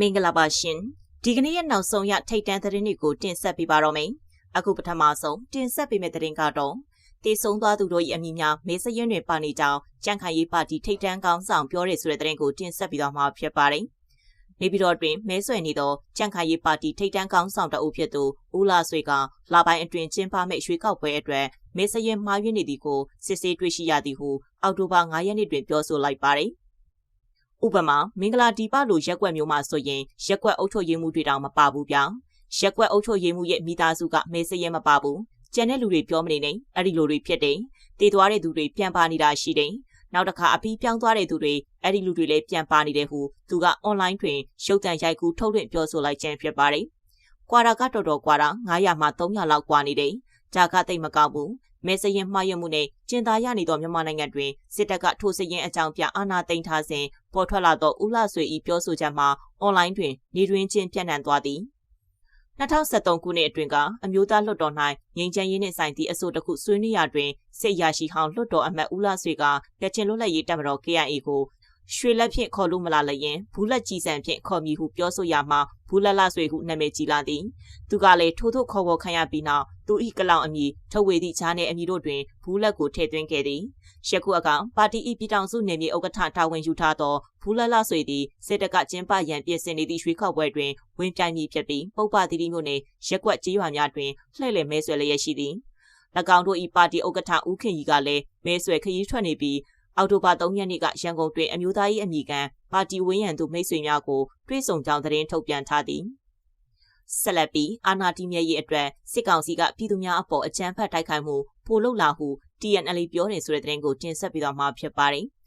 မင်္ဂလာပါရှင်ဒီကနေ့ရဲ့နောက်ဆုံးရထိတ်တန့်သတင်းတွေကိုတင်ဆက်ပေးပါတော့မယ်အခုပထမဆုံးတင်ဆက်ပေးမယ့်သတင်းကတော့တေဆုံးသွားသူတို့၏အမည်များမေးစရင်တွေပါနေကြောင်းကြံ့ခိုင်ရေးပါတီထိတ်တန့်ကောင်းဆောင်ပြောတဲ့ဆိုတဲ့သတင်းကိုတင်ဆက်ပြီးတော့မှာဖြစ်ပါတယ်နေပြည်တော်တွင်မဲဆွယ်နေသောကြံ့ခိုင်ရေးပါတီထိတ်တန့်ကောင်းဆောင်တအုပ်ဖြစ်သူဦးလာဆွေကလာပိုင်းအတွင်းကျင်းပမဲ့ရွေးကောက်ပွဲအတွက်မဲစရင်မှားယွင်းနေသည်ကိုစစ်ဆေးတွေ့ရှိရသည်ဟုအောက်တိုဘာ9ရက်နေ့တွင်ပြောဆိုလိုက်ပါတယ်။ ဥပမာမင်္ဂလာဒီပလိုရက်ွက်မျိုးမှာဆိုရင်ရက်ွက်အုပ်ချုပ်ရေးမှုတွေတောင်မပါဘူးဗျာရက်ွက်အုပ်ချုပ်ရေးမှုရဲ့မိသားစုကမဲစရဲမပါဘူးကျန်တဲ့လူတွေပြောမနေနဲ့အဲ့ဒီလိုတွေဖြစ်တယ်တည်သွားတဲ့သူတွေပြန်ပါနေတာရှိတယ်နောက်တစ်ခါအပြီးပြောင်းသွားတဲ့သူတွေအဲ့ဒီလူတွေလည်းပြန်ပါနေတယ်ဟုသူကအွန်လိုင်းတွင်ရုပ်သံရိုက်ကူးထုတ်လွှင့်ပြောဆိုလိုက်ခြင်းဖြစ်ပါတယ်။ကွာတာကတော်တော်ကွာတာ900မှ300လောက်ကွာနေတယ်။ဂျာကတိတ်မကောက်ဘူး မဲစရင်မှားရမှုနဲ့ကျင်သားရနေသောမြန်မာနိုင်ငံတွင်စစ်တပ်ကထိုးစရင်အကြောင်းပြအာဏာသိမ်းထားစဉ်ပေါ်ထွက်လာသောဦးလှဆွေ၏ပြောဆိုချက်မှာအွန်လိုင်းတွင်နေတွင်ချင်းပြန့်နှံ့သွားသည်2023ခုနှစ်အတွင်းကအမျိုးသားလွှတ်တော်၌ငြိမ်းချမ်းရေးနှင့်ဆိုင်သည့်အဆိုတစ်ခုဆွေးနွေးရာတွင်စစ်ရရှိဟောင်းလွှတ်တော်အမတ်ဦးလှဆွေကရချင်းလွတ်လပ်ရေးတပ်မတော် KIA ကို ရွှေလက်ဖြင့်ခေါ်လို့မလာလျင်ဘူးလက်ကြီးစံဖြင့်ခေါ်မည်ဟုပြောဆိုရမှာဘူးလက်လဆွေဟုနာမည်ကြီးလာသည်သူကလည်းထိုးထိုးခေါ်ခေါ်ခံရပြီးနောက်သူ၏ကလောင်အမည်ထုတ်ဝေသည့်ဈာနယ်အမည်တို့တွင်ဘူးလက်ကိုထည့်သွင်းခဲ့သည်ရှက်ခုအကောင်ပါတီ၏ပြည်ထောင်စုနယ်မြေဥက္ကဋ္ဌတာဝန်ယူထားသောဘူးလက်လဆွေသည်စစ်တပ်ကကျင်းပရန်ပြင်ဆင်နေသည့်ရွေးကောက်ပွဲတွင်ဝင်ပြိုင်မည်ဖြစ်ပြီးပုပ္ပတိတိမြို့နယ်ရက်ကွက်ကြေးရွာများတွင်လှည့်လည်မဲဆွယ်လျက်ရှိသည်၎င်းတို့၏ပါတီဥက္ကဋ္ဌဦးခင်ကြီးကလည်းမဲဆွယ်ခရီးထွက်နေပြီး အောက်တိုဘာ3ရက်နေ့ကရန်ကုန်တွင်အမျိုးသားရေးအမိခံပါတီဝင်းရံသူမိတ်ဆွေများကိုတွေ့ဆုံကြောင်းသတင်းထုတ်ပြန်ထားသည်ဆက်လက်ပြီးအာနာတီမြရဲ့ရေးအတွက်စစ်ကောင်စီကပြည်သူများအပေါ်အကြမ်းဖက်တိုက်ခိုက်မှုပိုလုပ်လာဟု TNL ပြောနေဆိုတဲ့သတင်းကိုတင်ဆက်ပြီးတော့မှာဖြစ်ပါတယ်။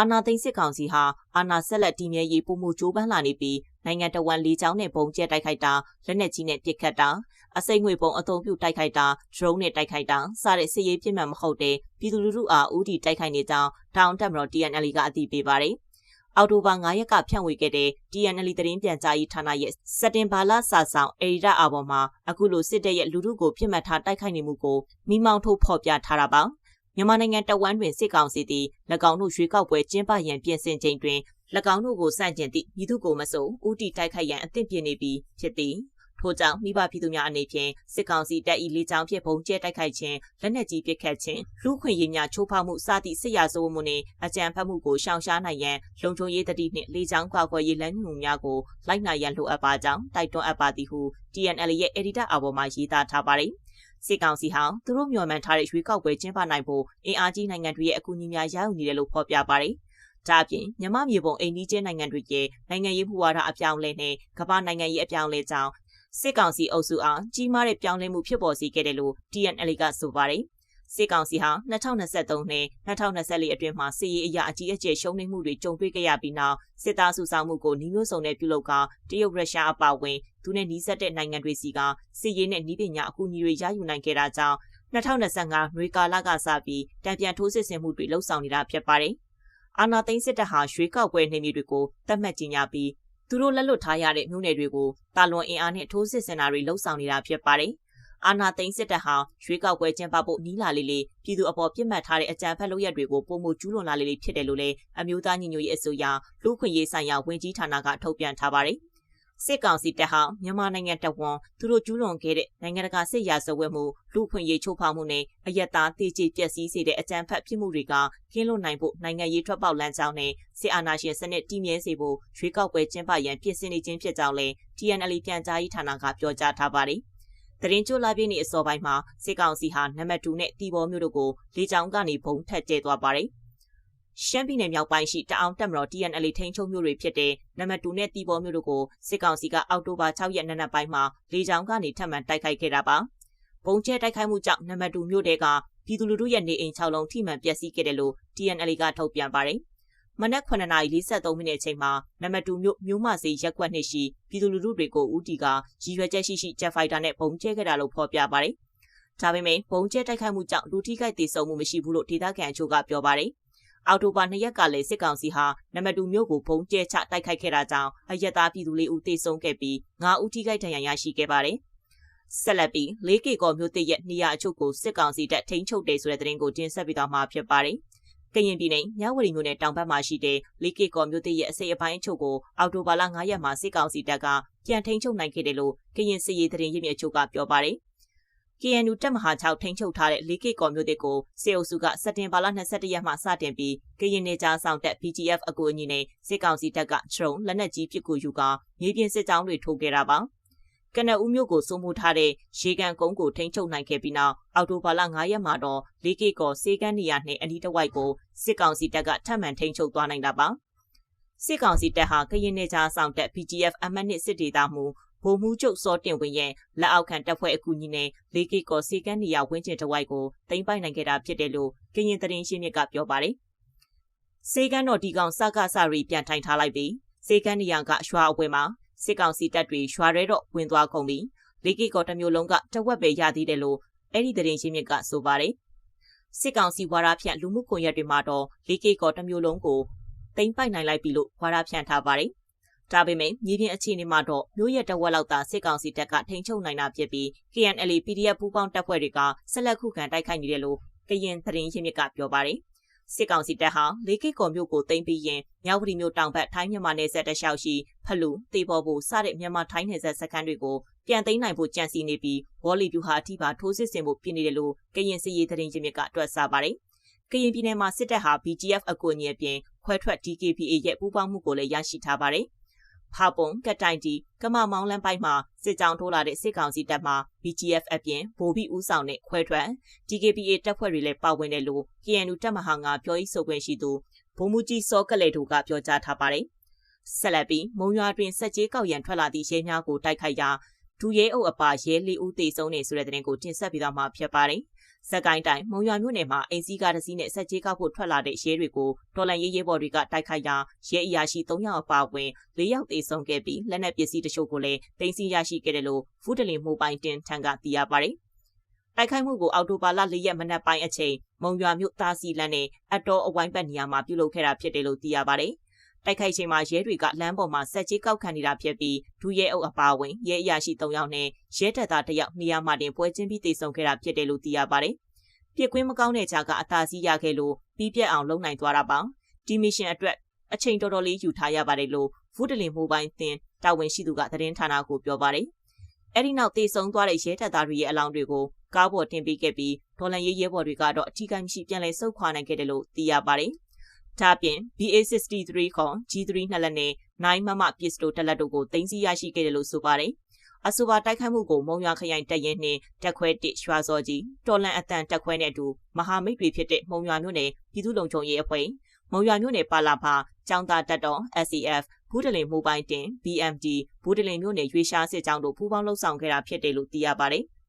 အာနာသိန်းစစ်ကောင်စီဟာအာနာဆက်လက်တီမြရေးပုံမှုကြိုးပမ်းလာနေပြီးနိုင်ငံတော်ဝန်လေးချောင်းနဲ့ပုံကျဲတိုက်ခိုက်တာလက်နက်ကြီးနဲ့ပစ်ခတ်တာအစိမ့်ငွေပုံအုံပြုတိုက်ခိုက်တာ drone နဲ့တိုက်ခိုက်တာစတဲ့စစ်ရေးပြင်းမှန်မဟုတ်တဲ့ပြည်သူလူထုအားဦးတည်တိုက်ခိုက်နေကြောင်းတောင်တက်မတော် TNL ကအသိပေးပါတယ်။အော်တိုဘာ9ရက်ကဖြန့်ဝေခဲ့တဲ့ TNL သတင်းပြန်ကြားရေးဌာနရဲ့စက်တင်ဘာလစာဆောင်အေရီဒအာဘော်မှာအခုလိုစစ်တပ်ရဲ့လူထုကိုပြစ်မှတ်ထားတိုက်ခိုက်နေမှုကိုမိမောင်းထုတ်ဖော်ပြထားတာပါ မြန်မာနိုင်ငံတဝမ်းတွင်စစ်ကောင်စီသည်၎င်းတို့ရွေးကောက်ပွဲကျင်းပရန်ပြင်ဆင်ချိန်တွင်၎င်းတို့ကိုစန့်ကျင်သည့်ပြည်သူကိုမဆိုဦးတီတိုက်ခိုက်ရန်အသင့်ပြင်နေပြီးဖြစ်သည်ထို့ကြောင့်မိဘပြည်သူများအနေဖြင့်စစ်ကောင်စီတပ်၏လေကြောင်းဖြင့်ပုံကျဲတိုက်ခိုက်ခြင်းလက်နက်ကြီးပစ်ခတ်ခြင်းလူခွင့်ရေးများချိုးဖောက်မှုစသည့်စစ်ရာဇဝတ်မှုနှင့်အကြမ်းဖက်မှုကိုရှောင်ရှားနိုင်ရန်လုံခြုံရေးတတိနှင့်လေကြောင်းကွာကွယ်ရေးလမ်းညွှန်များကိုလိုက်နာရန်လိုအပ်ပါကြောင်းတိုက်တွန်းအပ်ပါသည်ဟု TNL ရဲ့ editor အပေါ်မှာရေးသားထားပါတယ် စစ်ကောင်စီဟာသူတို့မျှော်မှန်းထားတဲ့ရွေးကောက်ပွဲကျင်းပနိုင်ဖို့အင်အားကြီးနိုင်ငံတွေရဲ့အကူအညီများရယူနေတယ်လို့ဖော်ပြပါတယ်။ဒါအပြင်မြမမြေပုံအိန္ဒိကျနိုင်ငံတွေရဲ့နိုင်ငံရေးမှုဝါဒအပြောင်းလဲနဲ့ကမ္ဘာနိုင်ငံရေးအပြောင်းလဲကြောင့်စစ်ကောင်စီအုပ်စုအားကြီးမားတဲ့ပြောင်းလဲမှုဖြစ်ပေါ်စေခဲ့တယ်လို့ TNL ကဆိုပါတယ်။ စစ်ကောင်စီဟာ2023နဲ့2024အတွင်းမှာစစ်ရေးအရာအကြီးအကျယ်ရှုံးနိမ့်မှုတွေကြုံတွေ့ခဲ့ရပြီးနောက်စစ်သားစုဆောင်မှုကိုနှီးမျိုးစုံနဲ့ပြုလုပ်ကတရုတ်ရုရှားအပါအဝင်သူနဲ့နှီးစပ်တဲ့နိုင်ငံတွေစီကစစ်ရေးနဲ့နှီးပညာအကူအညီတွေရယူနိုင်ခဲ့တာကြောင့်2025နွေကာလကစပြီးတံပြန်ထိုးစစ်ဆင်မှုတွေလှုပ်ဆောင်နေတာဖြစ်ပါတယ်။အာနာသိန်းစစ်တပ်ဟာရွေးကောက်ပွဲနေမြေတွေကိုတတ်မှတ်ကြေညာပြီးသူတို့လက်လွတ်ထားရတဲ့မြို့နယ်တွေကိုတာလွန်အင်အားနဲ့ထိုးစစ်ဆင်တာတွေလှုပ်ဆောင်နေတာဖြစ်ပါတယ်။ အာနာသိန်းစစ်တပ်ဟာရွေးကောက်ပွဲကျင်းပဖို့နီးလာလေးလေးပြည်သူအပေါ်ပြစ်မှတ်ထားတဲ့အကြမ်းဖက်လုပ်ရက်တွေကိုပုံမှုကျူးလွန်လာလေးလေးဖြစ်တယ်လို့လည်းအမျိုးသားညီညွတ်ရေးအစိုးရလူခွင့်ရေးဆိုင်ရာဝန်ကြီးဌာနကထုတ်ပြန်ထားပါတယ်။စစ်ကောင်စီတပ်ဟာမြန်မာနိုင်ငံတဝန်သူတို့ကျူးလွန်ခဲ့တဲ့နိုင်ငံတကာစစ်ရာဇဝတ်မှုလူခွင့်ရေးချိုးဖောက်မှုနဲ့အယက်သားတည်ကြည်ပျက်စီးစေတဲ့အကြမ်းဖက်ဖြစ်မှုတွေကကင်းလွတ်နိုင်ဖို့နိုင်ငံရေးထွက်ပေါက်လမ်းကြောင်းနဲ့စစ်အာဏာရှင်စနစ်တည်မြဲစေဖို့ရွေးကောက်ပွဲကျင်းပရန်ပြင်ဆင်နေခြင်းဖြစ်ကြောင်းလည်း TNL ပြန်ကြားရေးဌာနကပြောကြားထားပါတယ်။ တရင်ကျိုလာပြည့်နေအစောပိုင်းမှာစစ်ကောင်စီဟာနံပါတ်2နဲ့တီဘောမျိုးတို့ကိုလေကြောင်းကနေဘုံထက်ကျဲသွားပါတယ်။ရှမ်းပြည်နယ်မြောက်ပိုင်းရှိတအောင်တက်မတော် TNL ထိန်းချုပ်မြို့တွေဖြစ်တဲ့နံပါတ်2နဲ့တီဘောမြို့တို့ကိုစစ်ကောင်စီကအောက်တိုဘာ6ရက်နေ့နက်ပိုင်းမှာလေကြောင်းကနေထပ်မံတိုက်ခိုက်ခဲ့တာပါ။ပုံကျဲတိုက်ခိုက်မှုကြောင့်နံပါတ်2မြို့တဲကပြည်သူလူထုရဲ့နေအိမ်6လုံးထိမှန်ပျက်စီးခဲ့တယ်လို့ TNL ကထုတ်ပြန်ပါတယ်။ မနက်9:43မိနစ်အချိန်မှာနံပါတ်2မြို့မြို့မစီရက်ကွက်နှစ်ရှိပြည်သူလူထုတွေကိုဦးတီကရည်ရွယ်ချက်ရှိရှိဂျက်ဖိုက်တာနဲ့ပုံကျဲခဲ့တာလို့ဖော်ပြပါတယ်။ဒါပေမဲ့ပုံကျဲတိုက်ခိုက်မှုကြောင့်လူထိခိုက်သေးဆုံးမှုမရှိဘူးလို့ဒေသခံအချို့ကပြောပါတယ်။အောက်တိုဘာ2ရက်ကလည်းစစ်ကောင်စီဟာနမတူမြို့ကိုဘုံကျဲချတိုက်ခိုက်ခဲ့တာကြောင့်အရက်သားပြည်သူလေးဦးသေဆုံးခဲ့ပြီး9ဦးထိခိုက်ဒဏ်ရာရရှိခဲ့ပါတယ်။ဆက်လက်ပြီး 4K ကောမြို့တည့်ရဲ့နေရာအချို့ကိုစစ်ကောင်စီတပ်ထိန်းချုပ်တယ်ဆိုတဲ့သတင်းကိုတင်ဆက်ပေးသွားမှာဖြစ်ပါတယ် ကရင်ပြည်နယ်မြဝတီမြို့နယ်တောင်ဘက်မှာရှိတဲ့လေးကေကော်မြို့သစ်ရဲ့အစိပ်အပိုင်းအချို့ကိုအော်တိုဘာလ9ရက်မှာစစ်ကောင်စီတပ်ကပြန်ထိန်းချုပ်နိုင်ခဲ့တယ်လို့ကရင်စစ်ရေးသတင်းရင်းမြစ်အချို့ကပြောပါတယ်။ KNU တပ်မဟာ6ထိန်းချုပ်ထားတဲ့လေးကေကော်မြို့သစ်ကိုစေအုပ်စုကစက်တင်ဘာလ22ရက်မှစတင်ပြီးကရင်နေကြားဆောင်တက် BGF အကူအညီနဲ့စစ်ကောင်စီတပ်ကဒရုန်းလက်နက်ကြီးပစ်ကူယူကာမြေပြင်စစ်ကြောင်းတွေထိုးခဲ့တာပါ။ ကနအူးမြို့ကိုစိုးမိုးထားတဲ့ရေကန်ကုန်းကိုထိန်းချုပ်နိုင်ခဲ့ပြီးနောက်အော်တိုဘာလ9ရက်မှာတော့လေးကေကောစေကန်းနေရနှင့်အနီးတစ်ဝိုက်ကိုစစ်ကောင်စီတပ်ကထပ်မံထိန်းချုပ်သွားနိုင်တာပါစစ်ကောင်စီတပ်ဟာကရင်နေကြားဆောင်တက် PGF အမတ်နှစ်စစ်ဒေသမှုဗိုလ်မှူးချုပ်စောတင်ဝင်းရဲ့လက်အောက်ခံတပ်ဖွဲ့အကူအညီနဲ့လေးကေကောစေကန်းနေရဝင်းကျင်တစ်ဝိုက်ကိုတင်ပိုက်နိုင်ခဲ့တာဖြစ်တယ်လို့ကရင်သတင်းရှင်းမြစ်ကပြောပါတယ်စေကန်းတော်ဒီကောင်စကားစရီပြန်ထိုင်ထားလိုက်ပြီးစေကန်းနေရကရွာအဝဲမှာ စစ်ကောင်စီတပ်တွေရွာရဲတော့ဝင်သွားကုန်ပြီးလေးကီကော်တမျိုးလုံးကတဝက်ပဲရသေးတယ်လို့အဲ့ဒီသတင်းရှင်းမြစ်ကဆိုပါတယ်စစ်ကောင်စီဝါရဖြန့်လူမှုကွန်ရက်တွေမှာတော့လေးကီကော်တမျိုးလုံးကိုတိမ့်ပိုက်နိုင်လိုက်ပြီလို့ဝါရဖြန့်ထားပါတယ်ဒါပေမဲ့မြေပြင်အခြေအနေမှာတော့မျိုးရက်တဝက်လောက်သာစစ်ကောင်စီတပ်ကထိန်းချုပ်နိုင်တာဖြစ်ပြီး KNL PDF ပူးပေါင်းတပ်ဖွဲ့တွေကဆက်လက်ခုခံတိုက်ခိုက်နေတယ်လို့ကရင်သတင်းရင်းမြစ်ကပြောပါတယ် စစ်ကောင်စီတပ်ဟာလေးကိတ်ကော်မြို့ကိုသိမ်းပြီးရင်မြောက်ပရီမြို့တောင်ဘက်ထိုင်းမြန်မာနယ်စပ်တလျှောက်ရှိဖလူတေပေါ်ဘူစတဲ့မြန်မာထိုင်းနယ်စပ်စခန်းတွေကိုပြန်သိမ်းနိုင်ဖို့ကြံစည်နေပြီးဝေါ်လီပြူဟာအထိပါထိုးစစ်ဆင်ဖို့ပြင်နေတယ်လို့ကရင်စစ်ရေးသတင်းရင်းမြစ်ကတွက်ဆပါတယ်။ကရင်ပြည်နယ်မှာစစ်တပ်ဟာ BGF အကူအညီအပြင်ခွဲထွက် DKPA ရဲ့ပူးပေါင်းမှုကိုလည်းရရှိထားပါတယ်။ ဖာပုံကတိုင်တီကမမောင်းလန်းပိုက်မှာစစ်ကြောင်းထိုးလာတဲ့စစ်ကောင်စီတပ်မှ BGF အပြင်ဗိုလ်ပြီးဦးဆောင်တဲ့ခွဲထွက် DKPA တပ်ဖွဲ့တွေလည်းပါဝင်တယ်လို့ KNU တပ်မဟာငါပြောရေးဆိုခွင့်ရှိသူဗိုလ်မှူးကြီးစောကလေတို့ကပြောကြားထားပါတယ်။ဆက်လက်ပြီးမုံရွာတွင်စက်ကြီးကောက်ရန်ထွက်လာသည့်ရဲများကိုတိုက်ခိုက်ရာဒူရဲအုပ်အပါရဲလေးဦးသေဆုံးနေဆိုတဲ့တဲ့တင်ကိုတင်ဆက်ပြီးတော့မှဖြစ်ပါတယ်။ စက်ကိုင်းတိုင်းမုံရွာမြို့နယ်မှာအင်စီကားတစ်စီးနဲ့ဆက်ကြီးကောက်ဖို့ထွက်လာတဲ့ရဲတွေကိုတော်လန်ရေးရဲဘော်တွေကတိုက်ခိုက်ရာရဲအရာရှိ3ယောက်အပါအဝင်4ယောက်သေဆုံးခဲ့ပြီးလက်နက်ပစ္စည်းတချို့ကိုလည်းတင်စီရရှိခဲ့တယ်လို့ဖူးတလင်မိုဘိုင်းတင်ထံကသိရပါတယ်။တိုက်ခိုက်မှုကိုအော်တိုဘာလ၄ရက်မနက်ပိုင်းအချိန်မုံရွာမြို့သားစီလန်းနဲ့အတော်အဝိုင်းပတ်နေရာမှာပြုလုပ်ခဲ့တာဖြစ်တယ်လို့သိရပါတယ်။ တိုက်ခိုက်ချိန်မှာရဲတွေကလမ်းပေါ်မှာစက်ကြီးကောက်ခံနေတာဖြစ်ပြီးဒူရဲအုပ်အပါဝင်ရဲအရာရှိ၃ယောက်နဲ့ရဲတပ်သား၁ယောက်နေရာမှာတင်ပွဲချင်းပြီးတေဆုံခဲ့တာဖြစ်တယ်လို့သိရပါတယ်။ပြစ်ကွင်းမကောင်းတဲ့ကြားကအသာစီးရခဲ့လို့ပြီးပြက်အောင်လုပ်နိုင်သွားတာပါ။ဒီမီရှင်အတွက်အချိန်တော်တော်လေးယူထားရပါတယ်လို့ဖူးတလင်မိုဘိုင်းသင်တာဝန်ရှိသူကသတင်းဌာနကိုပြောပါတယ်။အဲဒီနောက်တေဆုံသွားတဲ့ရဲတပ်သားတွေရဲ့အလောင်းတွေကိုကားပေါ်တင်ပေးခဲ့ပြီးဒေါ်လန်ရေးရဲဘော်တွေကတော့အထီးကိုင်းမရှိပြန်လည်ဆုတ်ခွာနိုင်ခဲ့တယ်လို့သိရပါတယ်။ ဒါပြင် BA63 ခေါ် G3 နှစ်လက်နဲ့9မမပစ္စတိုတစ်လက်တို့ကိုတင်စီရရှိခဲ့တယ်လို့ဆိုပါတယ်။အဆိုပါတိုက်ခိုက်မှုကိုမုံရွာခရိုင်တပ်ရင်းနှင့်တက်ခွဲတစ်ရွှာစောကြီးတော်လန်အတန်တက်ခွဲနဲ့အတူမဟာမိတ်တွေဖြစ်တဲ့မုံရွာမြို့နယ်ပြည်သူ့လုံခြုံရေးအဖွဲ့မုံရွာမြို့နယ်ပါလာဖာចောင်းသားတပ်တော် SCF ဘူးတလင်မိုဘိုင်းတင် BMD ဘူးတလင်မြို့နယ်ရွေရှားစစ်ကြောင်းတို့ပူးပေါင်းလှုပ်ဆောင်ခဲ့တာဖြစ်တယ်လို့သိရပါတယ်။